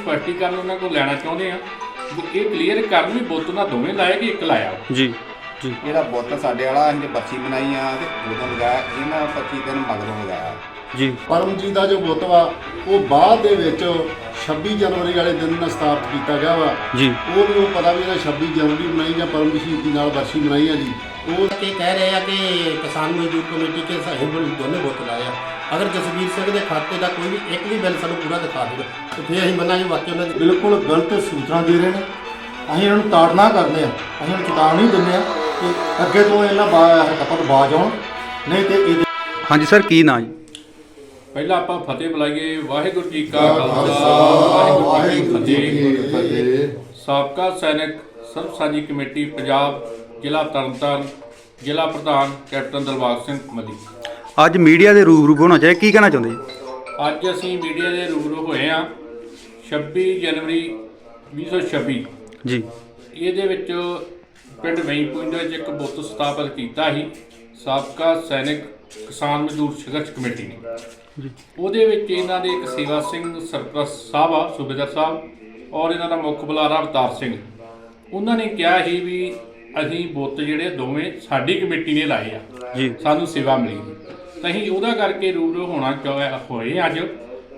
ਸਪਸ਼ਟੀਕਰਨ ਉਹਨਾਂ ਕੋਲ ਲੈਣਾ ਚਾਹੁੰਦੇ ਆ। ਵੀ ਇਹ ਕਲੀਅਰ ਕਰਨ ਵੀ ਬੁੱਤ ਉਹਨਾਂ ਦੋਵੇਂ ਲਾਏ ਕਿ ਇੱਕ ਲਾਇਆ। ਜੀ ਜੀ। ਜਿਹੜਾ ਬੁੱਤ ਸਾਡੇ ਵਾਲਾ ਅਸੀਂ ਬਰਸੀ ਬਣਾਈ ਆ ਤੇ ਉਦੋਂ ਲਗਾਇਆ ਇਹਨਾਂ 25 ਦਿਨ ਮਗਰੋਂ ਲਗਾਇਆ। ਜੀ। ਪਰਮਜੀਤ ਦਾ ਜੋ ਬੁੱਤ ਵਾ ਉਹ ਬਾਅਦ ਦੇ ਵਿੱਚ 26 ਜਨਵਰੀ ਵਾਲੇ ਦਿਨ ਨਾਲ ਸਥਾਪਿਤ ਕੀਤਾ ਗਿਆ ਵਾ। ਜੀ। ਉਹ ਵੀ ਉਹ ਪਤਾ ਵੀ ਇਹਦਾ 26 ਜਨਵਰੀ ਬਣਾਈ ਜਾਂ ਪਰਮ ਸ਼ਹੀਦੀ ਨਾਲ ਵਰਸ਼ੀ ਬਣਾਈ ਆ ਜੀ। ਉਹ ਕਿ ਕਹਿ ਰਹੇ ਆ ਕਿ ਕਿਸਾਨ ਮਜ਼ਦੂਰ ਕਮੇਟੀ ਕੇ ਸਾਹਿਬ ਦੋਨੇ ਬੁੱਤ ਲਾਏ ਆ। ਅਗਰ ਜਸਵੀਰ ਸਿੰਘ ਦੇ ਖਾਤੇ ਦਾ ਕੋਈ ਵੀ ਇੱਕ ਵੀ ਬਿੱਲ ਸਾਨੂੰ ਪੂਰਾ ਦਿਖਾ ਦੇਵੇ ਤੇ ਫਿਰ ਅਸੀਂ ਮੰਨਾਂਗੇ ਵਾਕਈ ਉਹਨਾਂ ਦੀ ਬਿਲਕੁਲ ਗਲਤ ਸੂਚਨਾ ਦੇ ਰਹੇ ਨੇ। ਅਸੀਂ ਇਹਨਾਂ ਨੂੰ ਤਾੜਨਾ ਕਰਦੇ ਆ। ਅਸੀਂ ਇਹਨਾਂ ਚੇਤਾਵਨੀ ਦਿੰਦੇ ਆ ਕਿ ਅੱਗੇ ਤੋਂ ਇਹਨਾਂ ਹਰਕਤਾਂ ਤੋਂ ਬਾਜ ਆਉਣ। ਨਹੀਂ ਤੇ ਇਹ ਹਾਂਜੀ ਸਰ ਕੀ ਨਾਂ ਜੀ? ਪਹਿਲਾਂ ਆਪਾਂ ਫਤਿਹ ਬੁਲਾਈਏ। ਵਾਹਿਗੁਰੂ ਜੀ ਕਾ ਖਾਲਸਾ। ਵਾਹਿਗੁਰੂ ਜੀ ਕੀ ਫਤਿਹ। ਸਾਬਕਾ ਸੈਨਿਕ ਸਰਬ ਸਾਂਝੀ ਕਮੇਟੀ ਪੰਜਾਬ ਜ਼ਿਲ੍ਹਾ ਤਰਨਤਾਰਨ ਜ਼ਿਲ੍ਹਾ ਪ੍ਰਧਾਨ ਕੈਪਟਨ ਦਲਬਾਗ ਸਿੰਘ ਮਲੀ ਅੱਜ ਮੀਡੀਆ ਦੇ ਰੂਬਰੂ ਹੋਣਾ ਚਾਹੀਏ ਕੀ ਕਹਿਣਾ ਚਾਹੁੰਦੇ ਜੀ? ਅੱਜ ਅਸੀਂ ਮੀਡੀਆ ਦੇ ਰੂਬਰੂ ਹੋਏ ਆ 26 ਜਨਵਰੀ 2026 ਜੀ। ਇਹਦੇ ਵਿੱਚ ਪਿੰਡ ਦੇ ਵਿੱਚ ਇੱਕ ਬੁੱਤ ਸਥਾਪਿਤ ਕੀਤਾ ਸੀ। ਸਾਬਕਾ ਸੈਨਿਕ ਕਿਸਾਨ ਮਜ਼ਦੂਰ ਸੰਘਰਸ਼ ਕਮੇਟੀ ਨੇ। ਉਹਦੇ ਵਿੱਚ ਇਹਨਾਂ ਦੇ ਇੱਕ ਸੇਵਾ ਸਿੰਘ ਸਰਪ੍ਰਸਤ ਸਾਹਿਬ ਆ ਸੂਬੇਦਾਰ ਸਾਹਿਬ ਔਰ ਇਹਨਾਂ ਦਾ ਮੁੱਖ ਬੁਲਾਰਾ ਅਵਤਾਰ ਸਿੰਘ। ਉਹਨਾਂ ਨੇ ਕਿਹਾ ਸੀ ਵੀ ਅਸੀਂ ਬੁੱਤ ਜਿਹੜੇ ਦੋਵੇਂ ਸਾਡੀ ਕਮੇਟੀ ਨੇ ਲਾਏ ਆ। ਜੀ। ਸਾਨੂੰ ਸੇਵਾ ਮਿਲੀ। ਤਾਂ ਅਸੀਂ ਉਹਦਾ ਕਰਕੇ ਰੂਬਰੂ ਹੋਣਾ ਚਾਹ ਹੋਏ ਅੱਜ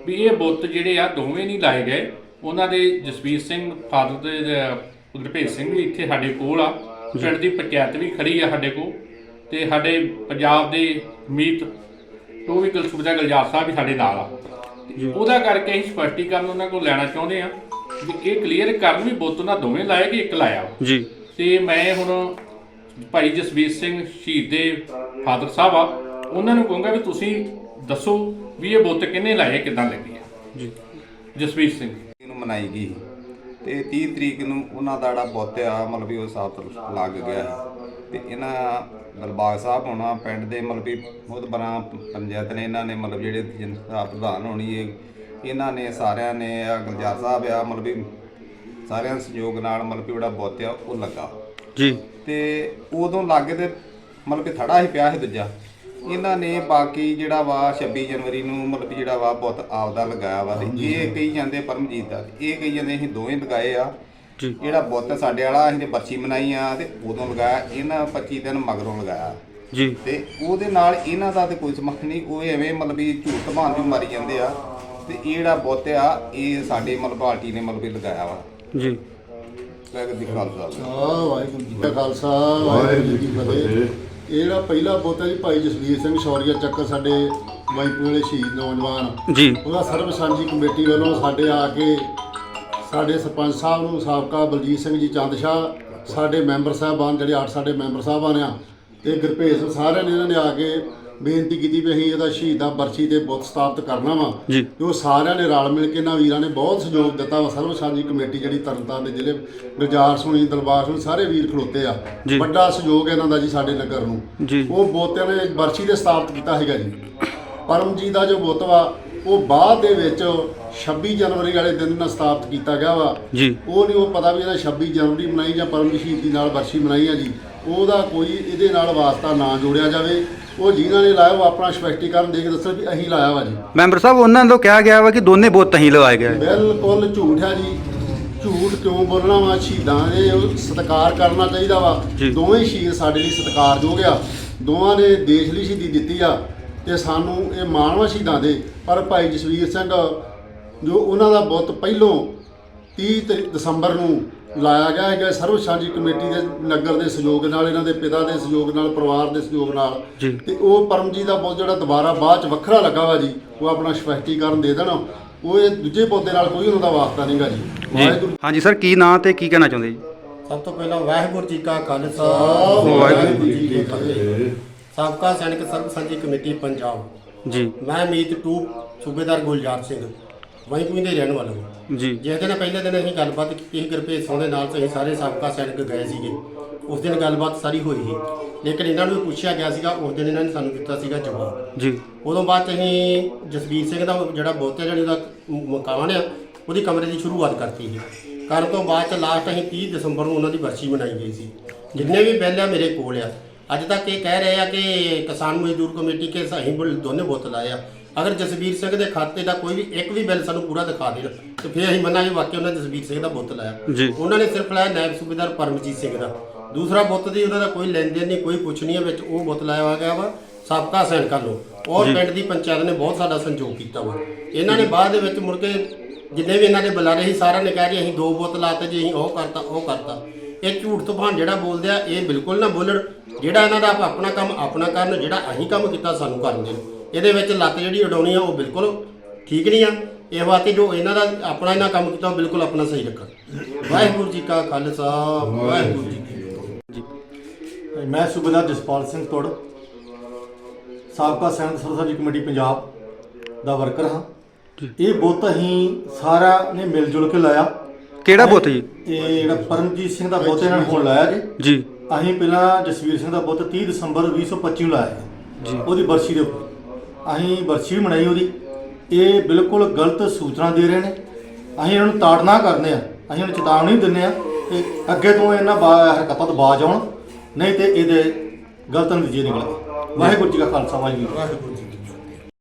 ਵੀ ਇਹ ਬੁੱਤ ਜਿਹੜੇ ਆ ਦੋਵੇਂ ਨਹੀਂ ਲਾਏ ਗਏ। ਉਹਨਾਂ ਦੇ ਜਸਵੀਰ ਸਿੰਘ ਫਾਦਰ ਦੇ ਗੁਰਭੇਜ ਸਿੰਘ ਵੀ ਇੱਥੇ ਸਾਡੇ ਕੋਲ ਆ। ਪਿੰਡ ਦੀ ਪੰਚਾਇਤ ਵੀ ਖੜੀ ਆ ਸਾਡੇ ਕੋਲ। ਤੇ ਸਾਡੇ ਪੰਜਾਬ ਦੇ ਮੀਤ ਟੋਵੀਕਲ ਸੁਬਦਾ ਗਲਜਾਰ ਸਾਹਿਬ ਵੀ ਸਾਡੇ ਨਾਲ ਆ। ਤੇ ਉਹਦਾ ਕਰਕੇ ਅਸੀਂ ਸਪਸ਼ਟੀਕਰਨ ਉਹਨਾਂ ਕੋਲ ਲੈਣਾ ਚਾਹੁੰਦੇ ਆ ਵੀ ਇਹ ਕਲੀਅਰ ਕਰਨ ਵੀ ਬੁੱਤ ਉਹਨਾਂ ਦੋਵੇਂ ਲਾਏ ਕਿ ਇੱਕ ਲਾਇਆ। ਵਾ। ਜੀ। ਤੇ ਮੈਂ ਹੁਣ ਭਾਈ ਜਸਵੀਰ ਸਿੰਘ ਸ਼ਹੀਦ ਦੇ ਫਾਦਰ ਸਾਹਿਬ ਆ। ਉਹਨਾਂ ਨੂੰ ਕਹੂੰਗਾ ਵੀ ਤੁਸੀਂ ਦੱਸੋ ਵੀ ਇਹ ਬੁੱਤ ਕਿੰਨੇ ਲਾਏ ਕਿਦਾਂ ਲੱਗੇ ਆ? ਜੀ। ਜਸਵੀਰ ਸਿੰਘ। ਨੂੰ ਮਨਾਈ ਗਈ ਤੇ 30 ਤਰੀਕ ਨੂੰ ਉਹਨਾਂ ਦਾ ਜਿਹੜਾ ਬੁੱਤ ਆ ਮਤਲਬ ਵੀ ਉਹ ਸਾਥ ਲੱਗ ਗਿਆ ਤੇ ਇਹਨਾਂ ਦਲਬਾਗ ਸਾਹਿਬ ਹੋਣਾ ਪਿੰਡ ਦੇ ਮਤਲਬ ਵੀ ਬਹੁਤ ਬੜਾ ਪੰਚਾਇਤ ਨੇ ਇਹਨਾਂ ਨੇ ਮਤਲਬ ਜਿਹੜੇ ਜਨਤਾ ਪ੍ਰਧਾਨ ਹੋਣੀ ਇਹ ਇਹਨਾਂ ਨੇ ਸਾਰਿਆਂ ਨੇ ਆ ਗੁਲਜ਼ਾਰ ਸਾਹਿਬ ਆ ਮਤਲਬ ਵੀ ਸਾਰਿਆਂ ਦੇ ਸਹਿਯੋਗ ਨਾਲ ਮਤਲਬ ਵੀ ਜਿਹੜਾ ਬੁੱਤ ਆ ਉਹ ਲੱਗਾ। ਜੀ। ਤੇ ਉਦੋਂ ਲਾਗੇ ਤੇ ਮਤਲਬ ਕਿ ਥੜਾ ਹੀ ਪਿਆ ਸੀ ਦੂਜਾ। ਇਹਨਾਂ ਨੇ ਬਾਕੀ ਜਿਹੜਾ ਵਾ 26 ਜਨਵਰੀ ਨੂੰ ਮਤਲਬ ਜਿਹੜਾ ਵਾ ਬੁੱਤ ਆਪਦਾ ਲਗਾਇਆ ਵਾ ਤੇ ਇਹ ਕਹੀ ਜਾਂਦੇ ਪਰਮਜੀਤ ਦਾ ਇਹ ਕਹੀ ਜਾਂਦੇ ਅਸੀਂ ਦੋਵੇਂ ਲਗਾਏ ਆ। ਜੀ। ਜਿਹੜਾ ਬੁੱਤ ਸਾਡੇ ਵਾਲਾ ਅਸੀਂ ਤੇ ਬਰਸੀ ਮਨਾਈ ਆ ਤੇ ਉਦੋਂ ਲਗਾਇਆ ਇਹਨਾਂ 25 ਦਿਨ ਮਗਰੋਂ ਲਗਾਇਆ। ਜੀ। ਤੇ ਉਹਦੇ ਨਾਲ ਇਹਨਾਂ ਦਾ ਤੇ ਕੋਈ ਸੰਬੰਧ ਨਹੀਂ ਉਹ ਐਵੇਂ ਮਤਲਬ ਵੀ ਝੂਠ ਭਾਂ ਦੀ ਮਾਰੀ ਜਾਂਦੇ ਆ। ਤੇ ਇਹ ਜਿਹੜਾ ਬੁੱਤ ਆ ਇਹ ਸਾਡੇ ਮਤਲਬ ਪਾਰਟੀ ਨੇ ਮਤਲਬ ਵੀ ਲਗਾਇਆ ਵਾ। ਜੀ। ਵਾਹਿਗੁਰੂ ਜੀ ਕਾ ਖਾਲਸਾ। ਆ ਵਾਹਿਗੁਰੂ ਜੀ ਕਾ ਖਾਲਸਾ ਵਾਹਿਗੁਰੂ ਜੀ ਕੀ ਫਤਿਹ। ਇਹ ਜਿਹੜਾ ਪਹਿਲਾ ਬੁੱਤ ਹੈ ਜੀ ਭਾਈ ਜਸਵੀਰ ਸਿੰਘ ਸ਼ੌਰੀਆ ਚੱਕਰ ਸਾਡੇ ਵਾਈਪੂ ਵਾਲੇ ਸ਼ਹੀਦ ਨੌਜਵਾਨ। ਜੀ। ਉਹਦਾ ਸਰਬ ਸਾਂਝੀ ਕਮੇਟੀ ਵੱਲੋਂ ਸਾਡੇ ਆ ਕੇ ਸਾਡੇ ਸਰਪੰਚ ਸਾਹਿਬ ਨੂੰ ਸਾਬਕਾ ਬਲਜੀਤ ਸਿੰਘ ਜੀ ਚੰਦਸ਼ਾਹ ਸਾਡੇ ਮੈਂਬਰ ਸਾਹਿਬਾਨ ਜਿਹੜੇ ਅੱਠ ਸਾਡੇ ਮੈਂਬਰ ਸਾਹਿਬਾਨ ਆ ਤੇ ਗੁਰਭੇਜ ਸਿੰਘ ਸਾਰਿਆਂ ਨੇ ਇਹਨਾਂ ਨੇ ਆ ਕੇ ਬੇਨਤੀ ਕੀਤੀ ਵੀ ਅਸੀਂ ਇਹਦਾ ਸ਼ਹੀਦਾਂ ਬਰਛੀ ਤੇ ਬੁੱਤ ਸਥਾਪਿਤ ਕਰਨਾ ਵਾ। ਜੀ। ਤੇ ਉਹ ਸਾਰਿਆਂ ਨੇ ਰਲ ਮਿਲ ਕੇ ਇਹਨਾਂ ਵੀਰਾਂ ਨੇ ਬਹੁਤ ਸਹਿਯੋਗ ਦਿੱਤਾ ਵਾ। ਸਰਬ ਸਾਂਝੀ ਕਮੇਟੀ ਜਿਹੜੀ ਤਰਨਤਾਰਨ ਦੇ ਜ਼ਿਲ੍ਹੇ ਗੁਰਜਾਰ ਸੁਣੀ ਦਰਬਾਰ ਸੁਣੀ ਸਾਰੇ ਵੀਰ ਖਲੋਤੇ ਆ। ਜੀ। ਵੱਡਾ ਸਹਿਯੋਗ ਇਹਨਾਂ ਦਾ ਜੀ ਸਾਡੇ ਨਗਰ ਨੂੰ। ਜੀ। ਉਹ ਬੋਤਿਆਂ ਨੇ ਬਰਛੀ ਦੇ ਸਥਾਪਿਤ ਕੀਤਾ ਹੈਗਾ ਜੀ। ਪਰਮਜੀਤ ਦਾ ਜੋ ਬੁੱਤ ਵਾ ਉਹ ਬਾਅਦ ਦੇ ਵਿੱਚ 26 ਜਨਵਰੀ ਵਾਲੇ ਦਿਨ ਨਾਲ ਸਥਾਪਿਤ ਕੀਤਾ ਗਿਆ ਵਾ। ਜੀ। ਉਹ ਨਹੀਂ ਉਹ ਪਤਾ ਵੀ ਇਹਦਾ 26 ਜਨਵਰੀ ਮਨਾਈ ਜਾਂ ਪਰਮ ਸ਼ਹੀਦੀ ਨਾਲ ਵਰਸ਼ੀ ਮਨਾਈ ਆ ਜੀ। ਉਹਦਾ ਕੋਈ ਇਹਦੇ ਨਾਲ ਵਾਸਤਾ ਨਾ ਜੋੜਿਆ ਜਾਵੇ। ਉਹ ਜਿਨ੍ਹਾਂ ਨੇ ਲਾਇਆ ਉਹ ਆਪਣਾ ਸਪਸ਼ਟੀਕਰਨ ਦੇ ਕੇ ਦੱਸਣ ਵੀ ਅਸੀਂ ਲਾਇਆ ਵਾ ਜੀ। ਮੈਂਬਰ ਸਾਹਿਬ ਉਹਨਾਂ ਤੋਂ ਕਿਹਾ ਗਿਆ ਵਾ ਕਿ ਦੋਨੇ ਬੁੱਤ ਹੀ ਲਵਾਏ ਗਏ। ਬਿਲਕੁਲ ਝੂਠ ਹੈ ਜੀ। ਝੂਠ ਕਿਉਂ ਬੋਲਣਾ ਵਾ? ਸ਼ਹੀਦਾਂ ਦੇ ਸਤਿਕਾਰ ਕਰਨਾ ਚਾਹੀਦਾ ਵਾ। ਜੀ। ਦੋਵੇਂ ਸ਼ਹੀਦ ਸਾਡੇ ਲਈ ਸਤਿਕਾਰਯੋਗ ਆ। ਦੋਵਾਂ ਨੇ ਦੇਸ਼ ਲਈ ਸ਼ਹੀਦੀ ਦਿੱਤੀ ਆ ਤੇ ਸਾਨੂੰ ਇਹ ਮਾਣਵਾ ਸ਼ਹੀਦਾਂ ਦੇ। ਪਰ ਭਾਈ ਜਸਵੀਰ ਸਿੰਘ ਜੋ ਉਹਨਾਂ ਦਾ ਬੁੱਤ ਪਹਿਲੋਂ 30 ਤਰੀ- ਦਸੰਬਰ ਨੂੰ ਲਾਇਆ ਗਿਆ ਹੈਗਾ ਸਰਵ ਸਾਂਝੀ ਕਮੇਟੀ ਦੇ ਨਗਰ ਦੇ ਸਹਿਯੋਗ ਨਾਲ ਇਹਨਾਂ ਦੇ ਪਿਤਾ ਦੇ ਸਹਿਯੋਗ ਨਾਲ ਪਰਿਵਾਰ ਦੇ ਸਹਿਯੋਗ ਨਾਲ। ਜੀ। ਤੇ ਉਹ ਪਰਮਜੀਤ ਦਾ ਬੁੱਤ ਜਿਹੜਾ ਦੁਬਾਰਾ ਬਾਅਦ ਚ ਵੱਖਰਾ ਲੱਗਾ ਵਾ ਜੀ ਉਹ ਆਪਣਾ ਸਪਸ਼ਟੀਕਰਨ ਦੇ ਦੇਣ। ਉਹ ਇਹ ਦੂਜੇ ਪੌਦੇ ਨਾਲ ਕੋਈ ਉਹਨਾਂ ਦਾ ਵਾਸਤਾ ਨਹੀਂਗਾ ਜੀ। ਜੀ। ਵਾਹਿਗੁਰੂ ਹਾਂਜੀ ਸਰ ਕੀ ਨਾਂ ਤੇ ਕੀ ਕਹਿਣਾ ਚਾਹੁੰਦੇ ਜੀ? ਸਭ ਤੋਂ ਪਹਿਲਾਂ ਵਾਹਿਗੁਰੂ ਜੀ ਕਾ ਖਾਲਸਾ ਵਾਹਿਗੁਰੂ ਜੀ ਕੀ ਫਤਿਹ। ਸਾਬਕਾ ਸੈਨਿਕ ਸਰਬ ਸਾਂਝੀ ਕਮੇਟੀ ਪੰਜਾਬ। ਜੀ। ਮੈਂ ਮੀਤ ਟੂ ਸੂਬੇਦਾਰ ਗੁਲਜ਼ਾਰ ਸਿੰਘ। ਵਈਪੁਰ ਦੇ ਰਹਿਣ ਵਾਲਾ ਹਾਂ ਜੀ। ਜਿਸ ਦਿਨ ਪਹਿਲੇ ਦਿਨ ਅਸੀਂ ਗੱਲਬਾਤ ਕੀਤੀ ਸੀ ਗੁਰਭੇਜ ਸਿੰਘ ਦੇ ਨਾਲ ਅਸੀਂ ਸਾਰੇ ਸਾਬਕਾ ਸੈਨਿਕ ਗਏ ਸੀਗੇ। ਉਸ ਦਿਨ ਗੱਲਬਾਤ ਸਾਰੀ ਹੋਈ ਸੀ। ਲੇਕਿਨ ਇਹਨਾਂ ਨੂੰ ਵੀ ਪੁੱਛਿਆ ਗਿਆ ਸੀਗਾ ਉਸ ਦਿਨ ਇਹਨਾਂ ਨੇ ਸਾਨੂੰ ਦਿੱਤਾ ਸੀਗਾ ਜਵਾਬ। ਜੀ। ਉਦੋਂ ਬਾਅਦ 'ਚ ਅਸੀਂ ਜਸਵੀਰ ਸਿੰਘ ਦਾ ਜਿਹੜਾ ਜਿਹੜੀ ਉਹਦਾ ਮ- ਮਕਾਨ ਆ ਉਹਦੀ ਕਮਰੇ ਦੀ ਸ਼ੁਰੂਆਤ ਕਰਤੀ ਸੀ। ਕਰਨ ਤੋਂ ਬਾਅਦ 'ਚ ਲਾਸਟ ਅਸੀਂ 30 ਦਸੰਬਰ ਨੂੰ ਉਹਨਾਂ ਦੀ ਵਰਸੀ ਮਨਾਈ ਗਈ ਸੀ। ਜਿੰਨੇ ਵੀ ਬਿੱਲ ਆ ਮੇਰੇ ਕੋਲ ਆ। ਅੱਜ ਤੱਕ ਇਹ ਕਹਿ ਰਹੇ ਆ ਕਿ ਕਿਸਾਨ ਮਜ਼ਦੂਰ ਕਮੇਟੀ ਕੇ ਬੁੱਲ- ਦੋਨੇ ਬੁੱਤ ਲਾਏ ਆ। ਅਗਰ ਜਸਵੀਰ ਸਿੰਘ ਦੇ ਖਾਤੇ ਦਾ ਕੋਈ ਵੀ ਇੱਕ ਵੀ ਬਿੱਲ ਸਾਨੂੰ ਪੂਰਾ ਦਿਖਾ ਦੇਣ ਤੇ ਫਿਰ ਅਸੀਂ ਮੰਨਾਂਗੇ ਵਾਕਿਆ ਉਹਨਾਂ ਜਸਵੀਰ ਸਿੰਘ ਦਾ ਬੁੱਤ ਲਾਇਆ। ਜੀ। ਉਹਨਾਂ ਨੇ ਸਿਰਫ ਲਾਇਆ ਨਾਇਬ ਸੂਬੇਦਾਰ ਪਰਮਜੀਤ ਸਿੰਘ ਦਾ। ਦੂਸਰਾ ਬੁੱਤ ਦੀ ਉਹਨਾਂ ਦਾ ਕੋਈ ਲੈਣ ਦੇਣ ਨਹੀਂ ਕੋਈ ਪੁੱਛ ਨਹੀਂ ਹੈ ਵਿੱਚ ਉਹ ਬੁੱਤ ਲਾਇਆ ਹੋਇਆ ਗਿਆ ਵਾ ਸਾਬਕਾ ਸੈਨਿਕਾਂ ਨੂੰ ਔਰ ਪਿੰਡ ਦੀ ਪੰਚਾਇਤ ਨੇ ਬਹੁਤ ਸਾਡਾ ਸੰਯੋਗ ਕੀਤਾ ਵਾ। ਇਹਨਾਂ ਨੇ ਬਾਅਦ ਦੇ ਵਿੱਚ ਮੁੜ ਕੇ ਜਿੰਨੇ ਵੀ ਇਹਨਾਂ ਦੇ ਬੁਲਾਰੇ ਸੀ ਸਾਰਿਆਂ ਨੇ ਕਿਹਾ ਜੀ ਅਸੀਂ ਦੋ ਬੁੱਤ ਲਾਤੇ ਜੀ ਅਸੀਂ ਉਹ ਕਰਤਾ ਉਹ ਕਰਤਾ। ਇਹ ਝੂਠ ਤੂਫਾਨ ਜਿਹੜਾ ਬੋਲਦੇ ਆ ਇਹ ਬਿਲਕੁਲ ਨਾ ਬੋਲਣ। ਜਿਹੜਾ ਇਹਨਾਂ ਦਾ ਆਪ- ਆਪਣਾ ਕੰਮ ਆਪਣਾ ਕਰਨ ਜਿਹੜਾ ਅਸੀਂ ਕੰਮ ਕੀਤਾ ਸਾਨੂੰ ਕਰਨ ਦੇਣ। ਇਹਦੇ ਵਿੱਚ ਲੱਤ ਜਿਹੜੀ ਉਡਾਉਣੀ ਆ ਉਹ ਬਿਲਕੁਲ ਠੀਕ ਨਹੀਂ ਆ। ਇਹ ਵਾਸਤੇ ਜੋ ਇਹਨਾਂ ਦਾ ਆਪਣਾ ਇਹਨਾਂ ਕੰਮ ਕੀਤਾ ਉਹ ਬਿਲਕੁਲ ਆਪਣਾ ਸਹੀ ਰੱਖਣ। ਵਾਹਿਗੁਰੂ ਜੀ ਕਾ ਖਾਲਸਾ ਵਾਹਿਗੁਰੂ ਜੀ ਕੀ ਫਤਿਹ। ਮੈਂ ਸੂਬੇਦਾਰ ਜਸਪਾਲ ਸਿੰਘ ਤੁੜ ਸਾਬਕਾ ਸੈਨਿਕ ਸਰਵਸਜੀ ਕਮੇਟੀ ਪੰਜਾਬ ਦਾ ਵਰਕਰ ਹਾਂ। ਇਹ ਬੁੱਤ ਅਸੀਂ ਸਾਰਾ ਨੇ ਮਿਲ ਜੁਲ ਕੇ ਲਾਇਆ। ਕਿਹੜਾ ਬੁੱਤ ਜੀ? ਇਹ ਜਿਹੜਾ ਪਰਮਜੀਤ ਸਿੰਘ ਦਾ ਬੁੱਤ ਇਹਨਾਂ ਨੇ ਹੁਣ ਲਾਇਆ ਜੀ। ਜੀ। ਅਸੀਂ ਪਹਿਲਾਂ ਜਸਵੀਰ ਸਿੰਘ ਦਾ ਬੁੱਤ 30 ਦਸੰਬਰ 2025 ਨੂੰ ਲਾਇਆ ਜੀ। ਉਹਦੀ ਬਰਸੀ ਦੇ ਉੱਪਰ। ਅਸੀਂ ਬਰਸੀ ਮਨਾਈ ਉਹਦੀ। ਇਹ ਬਿਲਕੁਲ ਗਲਤ ਸੂਚਨਾ ਦੇ ਰਹੇ ਨੇ। ਅਸੀਂ ਇਹਨਾਂ ਨੂੰ ਤਾੜਨਾ ਕਰਨੇ ਆ ਅਸੀਂ ਇਹਨਾਂ ਨੂੰ ਚੇਤਾਵਨੀ ਦਿੰਦੇ ਆ ਕਿ ਅੱਗੇ ਤੋਂ ਇਹਨਾਂ ਬਾ- ਹਰਕਤਾਂ ਤੋਂ ਬਾਜ ਆਉਣ। ਨਹੀਂ ਤੇ ਇਹਦੇ ਗਲਤ ਨਤੀਜੇ ਨਿਕਲਣਗੇ ਵਾਹਿਗੁਰੂ ਜੀ ਕਾ ਖਾਲਸਾ, ਵਾਹਿਗੁਰੂ ਵਾਹਿਗੁਰੂ ਜੀ